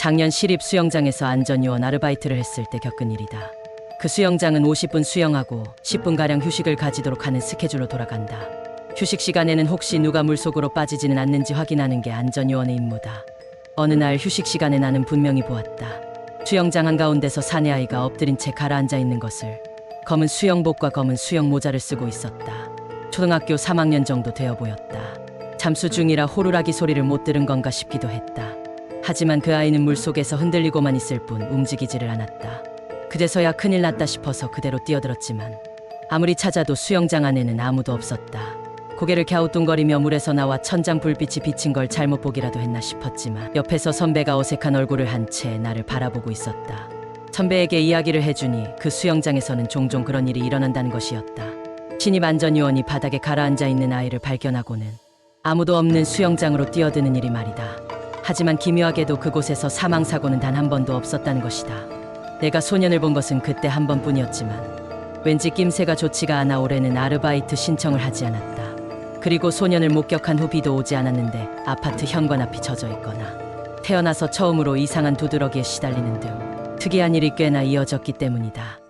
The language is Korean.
작년 시립 수영장에서 안전요원 아르바이트를 했을 때 겪은 일이다. 그 수영장은 50분 수영하고 10분가량 휴식을 가지도록 하는 스케줄로 돌아간다. 휴식 시간에는 혹시 누가 물속으로 빠지지는 않는지 확인하는 게 안전요원의 임무다. 어느 날 휴식 시간에 나는 분명히 보았다. 수영장 한가운데서 사내 아이가 엎드린 채 가라앉아 있는 것을 검은 수영복과 검은 수영 모자를 쓰고 있었다. 초등학교 3학년 정도 되어 보였다. 잠수 중이라 호루라기 소리를 못 들은 건가 싶기도 했다. 하지만 그 아이는 물속에서 흔들리고만 있을 뿐 움직이지를 않았다. 그제서야 큰일 났다 싶어서 그대로 뛰어들었지만 아무리 찾아도 수영장 안에는 아무도 없었다. 고개를 갸우뚱거리며 물에서 나와 천장 불빛이 비친 걸 잘못 보기라도 했나 싶었지만 옆에서 선배가 어색한 얼굴을 한 채 나를 바라보고 있었다. 선배에게 이야기를 해주니 그 수영장에서는 종종 그런 일이 일어난다는 것이었다. 신입 안전요원이 바닥에 가라앉아 있는 아이를 발견하고는 아무도 없는 수영장으로 뛰어드는 일이 말이다. 하지만 기묘하게도 그곳에서 사망 사고는 단 한 번도 없었다는 것이다. 내가 소년을 본 것은 그때 한 번뿐이었지만 왠지 낌새가 좋지가 않아 올해는 아르바이트 신청을 하지 않았다. 그리고 소년을 목격한 후 비도 오지 않았는데 아파트 현관 앞이 젖어 있거나 태어나서 처음으로 이상한 두드러기에 시달리는 등 특이한 일이 꽤나 이어졌기 때문이다.